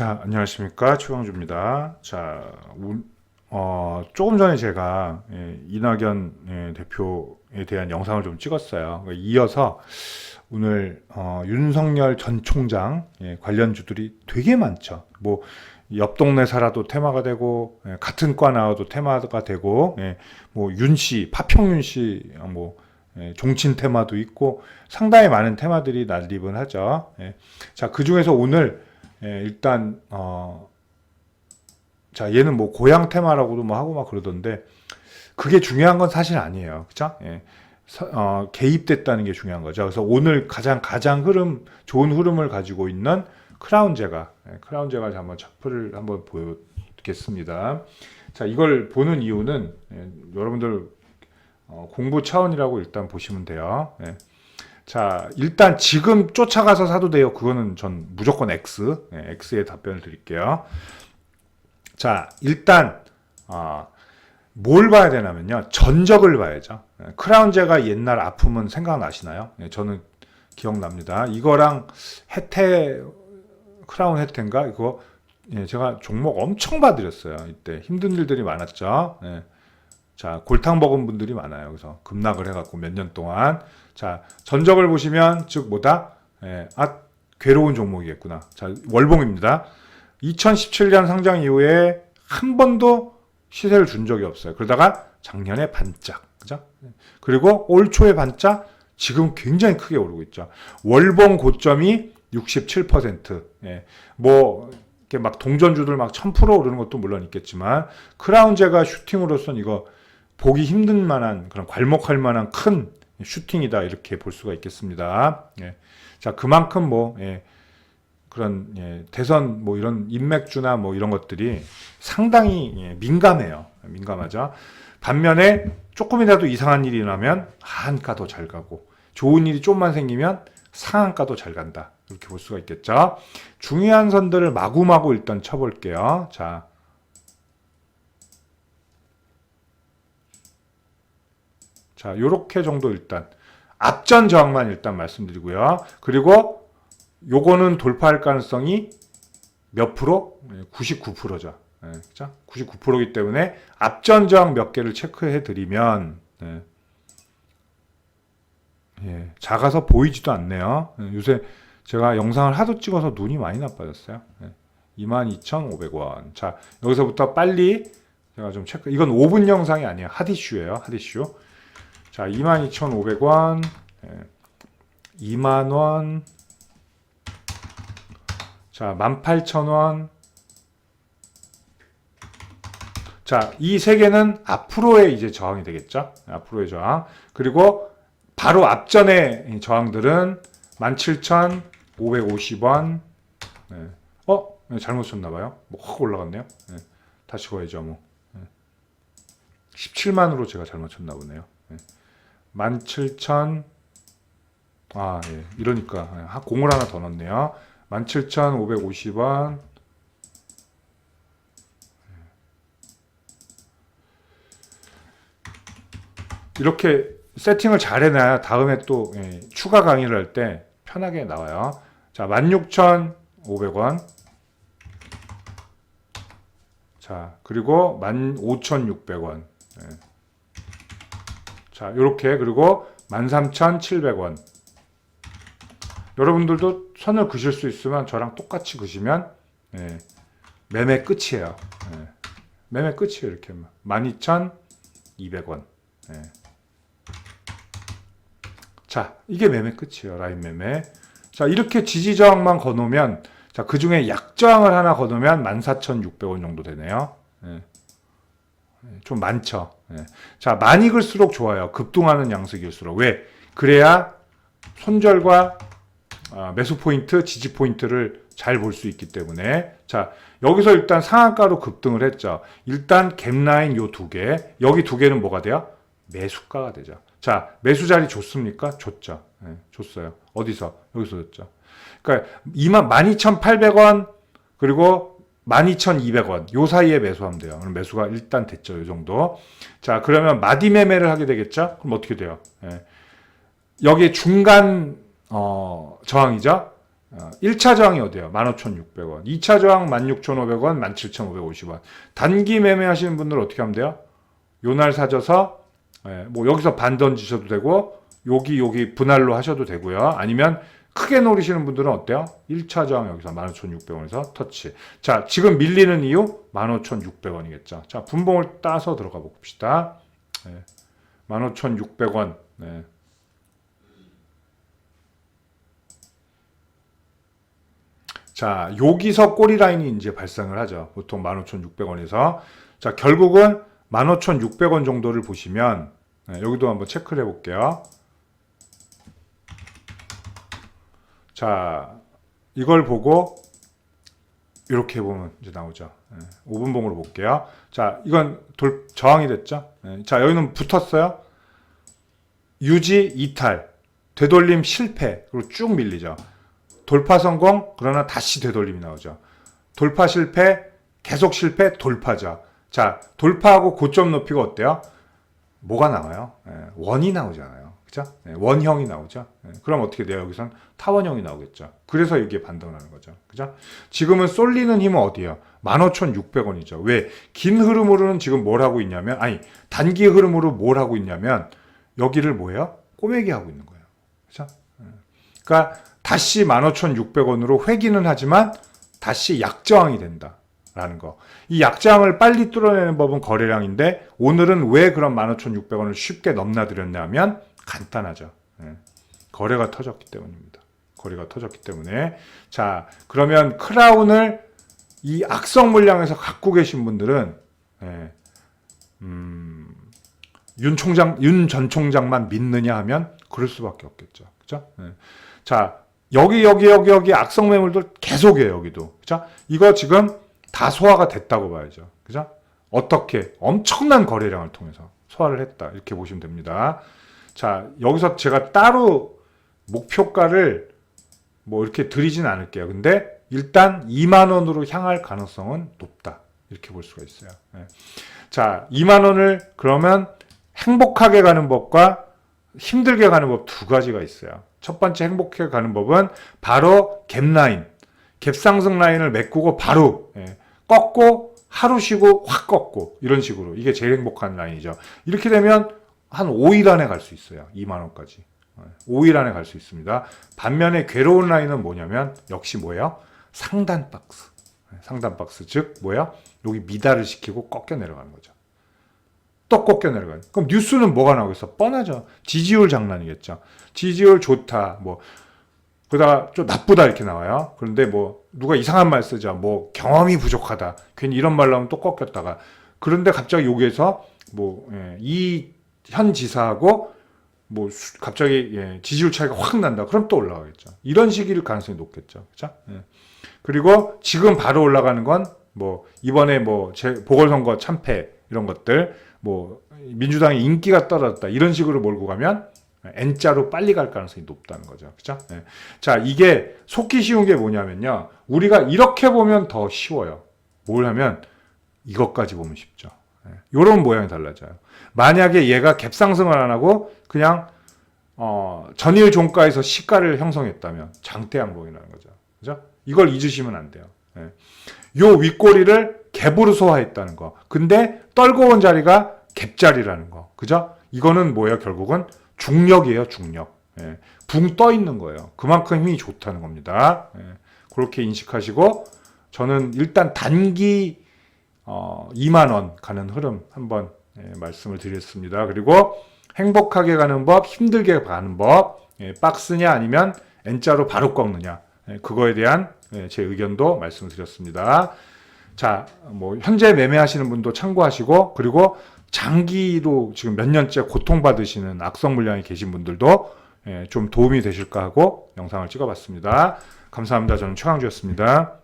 자, 안녕하십니까. 최광주입니다. 자, 우- 어, 조금 전에 제가 예, 이낙연 예, 대표에 대한 영상을 좀 찍었어요. 그러니까 이어서 오늘 어, 윤석열 전 총장 예, 관련주들이 되게 많죠. 뭐, 옆 동네 살아도 테마가 되고, 예, 같은 과 나와도 테마가 되고, 예, 뭐, 윤 씨, 파평윤 씨, 어, 뭐, 예, 종친 테마도 있고, 상당히 많은 테마들이 난립은 하죠. 예. 자, 그 중에서 오늘 예, 일단 어, 자 얘는 뭐 고향 테마라고도 뭐 하고 막 그러던데 그게 중요한 건 사실 아니에요, 그죠? 예, 서- 어, 개입됐다는 게 중요한 거죠. 그래서 오늘 가장 가장 흐름 좋은 흐름을 가지고 있는 크라운 제가 예, 크라운 제가 한번 차트를 한번 보여드리겠습니다. 자 이걸 보는 이유는 예, 여러분들 어, 공부 차원이라고 일단 보시면 돼요. 예. 자, 일단 지금 쫓아가서 사도 돼요. 그거는 전 무조건 X. 네, X에 답변을 드릴게요. 자, 일단 아, 뭘 봐야 되냐면요. 전적을 봐야죠. 네, 크라운제가 옛날 아픔은 생각나시나요? 네, 저는 기억납니다. 이거랑 혜태 크라운 혜태인가 이거 예, 제가 종목 엄청 봐드렸어요. 이때 힘든 일들이 많았죠. 예. 자, 골탕 먹은 분들이 많아요. 그래서 급락을 해갖고 몇 년 동안. 자, 전적을 보시면, 즉, 뭐다? 예, 아, 괴로운 종목이겠구나. 자, 월봉입니다. 2017년 상장 이후에 한 번도 시세를 준 적이 없어요. 그러다가 작년에 반짝. 그죠? 그리고 올 초에 반짝, 지금 굉장히 크게 오르고 있죠. 월봉 고점이 67%. 예, 뭐, 이렇게 막 동전주들 막 1000% 오르는 것도 물론 있겠지만, 크라운제가 슈팅으로선 이거 보기 힘든 만한 그런 괄목할 만한 큰 슈팅이다 이렇게 볼 수가 있겠습니다. 예. 자 그만큼 뭐 예, 그런 예, 대선 뭐 이런 인맥주나 뭐 이런 것들이 상당히 예, 민감해요. 민감하죠. 반면에 조금이라도 이상한 일이 나면 하한가도 잘 가고 좋은 일이 좀만 생기면 상한가도 잘 간다. 이렇게 볼 수가 있겠죠. 중요한 선들을 마구마구 일단 쳐볼게요. 자, 자, 요렇게 정도 일단 앞전 저항만 일단 말씀드리고요. 그리고 요거는 돌파할 가능성이 몇 프로? 99%죠. 예, 그죠? 99%이기 때문에 앞전 저항 몇 개를 체크해 드리면 예, 예, 작아서 보이지도 않네요. 예, 요새 제가 영상을 하도 찍어서 눈이 많이 나빠졌어요. 예, 22,500원. 자, 여기서부터 빨리 제가 좀 체크. 이건 5분 영상이 아니에요. 핫이슈예요. 핫이슈. 자, 22,500원, 예, 2만원, 자, 18,000원. 자, 이 세 개는 앞으로의 이제 저항이 되겠죠? 앞으로의 저항. 그리고 바로 앞전의 이 저항들은 17,550원. 네. 어? 네, 잘못 쳤나봐요. 뭐 확 올라갔네요. 네. 다시 거야죠, 뭐. 17만으로 제가 잘못 쳤나 보네요. 17,000 아, 예. 이러니까 예, 하- 공을 하나 더 넣었네요. 17,550원. 이렇게 세팅을 잘 해놔야 다음에 또 예, 추가 강의를 할 때 편하게 나와요. 자, 16,500원. 자, 그리고 15,600원. 자, 요렇게 그리고 13,700원. 여러분들도 선을 그실 수 있으면 저랑 똑같이 그시면 예, 매매 끝이에요. 예, 매매 끝이에요. 이렇게 12,200원. 예. 자, 이게 매매 끝이에요. 라인 매매. 자, 이렇게 지지 저항만 거놓으면 자, 그 중에 약저항을 하나 거놓으면 14,600원 정도 되네요. 예. 좀 많죠. 예. 자, 많이 글수록 좋아요. 급등하는 양식일수록. 왜? 그래야 손절과 아, 매수 포인트, 지지 포인트를 잘 볼 수 있기 때문에. 자, 여기서 일단 상한가로 급등을 했죠. 일단 갭라인 요 두 개. 여기 두 개는 뭐가 돼요? 매수가가 되죠. 자, 매수 자리 줬습니까? 줬죠. 예, 줬어요. 어디서? 여기서 줬죠. 그러니까 2만 12,800원 그리고 12,200원 요 사이에 매수하면 돼요. 그럼 매수가 일단 됐죠. 요 정도. 자, 그러면 마디 매매를 하게 되겠죠? 그럼 어떻게 돼요? 예. 여기 중간 어, 저항이죠. 어, 1차 저항이 어디예요? 15,600원. 2차 저항 16,500원, 17,550원. 단기 매매 하시는 분들 어떻게 하면 돼요? 요날 사줘서 예, 뭐 여기서 반 던지셔도 되고 여기 여기 분할로 하셔도 되고요. 아니면 크게 노리시는 분들은 어때요? 1차 저항 여기서 15,600원에서 터치. 자, 지금 밀리는 이유 15,600원이겠죠. 자, 분봉을 따서 들어가 봅시다. 네. 15,600원. 네. 자, 여기서 꼬리 라인이 이제 발생을 하죠. 보통 15,600원에서. 자, 결국은 15,600원 정도를 보시면 네, 여기도 한번 체크를 해 볼게요. 자, 이걸 보고 이렇게 보면 이제 나오죠. 예, 5분봉으로 볼게요. 자, 이건 돌, 저항이 됐죠. 예, 자, 여기는 붙었어요. 유지 이탈, 되돌림 실패, 그리고 쭉 밀리죠. 돌파 성공, 그러나 다시 되돌림이 나오죠. 돌파 실패, 계속 실패, 돌파죠. 자, 돌파하고 고점 높이가 어때요? 뭐가 나와요? 예, 원이 나오잖아요. 그죠? 예, 원형이 나오죠. 예, 그럼 어떻게 돼요? 여기선 타원형이 나오겠죠. 그래서 이게 반등을 하는 거죠. 그죠? 지금은 쏠리는 힘은 어디예요? 15,600원이죠. 왜? 긴 흐름으로는 지금 뭘 하고 있냐면, 아니, 단기 흐름으로 뭘 하고 있냐면, 여기를 뭐예요? 꼬매기 하고 있는 거예요. 그죠? 예. 그러니까 다시 15,600원으로 회기는 하지만 다시 약저항이 된다. 라는 거. 이 약장을 빨리 뚫어내는 법은 거래량인데 오늘은 왜 그런 15,600원을 쉽게 넘나들였냐면 간단하죠. 예. 거래가 터졌기 때문입니다. 거래가 터졌기 때문에 자 그러면 크라운을 이 악성 물량에서 갖고 계신 분들은 예, 음, 윤 총장, 윤 전 총장만 믿느냐 하면 그럴 수밖에 없겠죠. 그죠? 예. 자 여기 여기 여기 여기 악성 매물들 계속해요 여기도. 그죠? 이거 지금 다 소화가 됐다고 봐야죠. 그죠? 어떻게? 엄청난 거래량을 통해서 소화를 했다. 이렇게 보시면 됩니다. 자, 여기서 제가 따로 목표가를 뭐 이렇게 드리진 않을게요. 근데 일단 2만 원으로 향할 가능성은 높다. 이렇게 볼 수가 있어요. 예. 자, 2만 원을 그러면 행복하게 가는 법과 힘들게 가는 법 두 가지가 있어요. 첫 번째 행복하게 가는 법은 바로 갭 라인, 갭 상승 라인을 메꾸고 바로 예, 꺾고 하루 쉬고 확 꺾고 이런 식으로 이게 제일 행복한 라인이죠. 이렇게 되면 한 5일 안에 갈 수 있어요. 2만 원까지. 5일 안에 갈 수 있습니다. 반면에 괴로운 라인은 뭐냐면 역시 뭐예요? 상단 박스. 예, 상단 박스 즉 뭐야? 여기 미달을 시키고 꺾여 내려가는 거죠. 또 꺾여 내려가요. 그럼 뉴스는 뭐가 나오겠어? 뻔하죠. 지지율 장난이겠죠. 지지율 좋다. 뭐 그러다가 좀 나쁘다 이렇게 나와요. 그런데 뭐 누가 이상한 말 쓰자. 뭐 경험이 부족하다. 괜히 이런 말 나오면 또 꺾였다가 그런데 갑자기 여기에서 뭐이 현 지사하고 뭐 수- 갑자기 예, 지지율 차이가 확 난다. 그럼 또 올라가겠죠. 이런 시기일 가능성이 높겠죠. 그죠? 예. 그리고 지금 바로 올라가는 건 뭐 이번에 뭐 제 보궐선거 참패 이런 것들 뭐 민주당의 인기가 떨어졌다 이런 식으로 몰고 가면 N자로 빨리 갈 가능성이 높다는 거죠. 그죠? 예. 자, 이게 속기 쉬운 게 뭐냐면요. 우리가 이렇게 보면 더 쉬워요. 뭘 하면 이것까지 보면 쉽죠. 예. 요런 모양이 달라져요. 만약에 얘가 갭상승을 안 하고 그냥 어, 전일 종가에서 시가를 형성했다면 장대 양봉이라는 거죠. 그죠? 이걸 잊으시면 안 돼요. 예. 요 윗꼬리를 갭으로 소화했다는 거. 근데 떨고 온 자리가 갭자리라는 거. 그죠? 이거는 뭐예요? 결국은 중력이에요, 중력. 예. 붕떠 있는 거예요. 그만큼 힘이 좋다는 겁니다. 예. 그렇게 인식하시고 저는 일단 단기 어, 2만 원 가는 흐름 한번 예, 말씀을 드렸습니다. 그리고 행복하게 가는 법, 힘들게 가는 법, 예, 박스냐 아니면 N자로 바로 꺾느냐 예, 그거에 대한 예, 제 의견도 말씀드렸습니다. 자, 뭐 현재 매매하시는 분도 참고하시고 그리고 장기로 지금 몇 년째 고통받으시는 악성 물량이 계신 분들도 예, 좀 도움이 되실까 하고 영상을 찍어봤습니다. 감사합니다. 저는 최강주였습니다.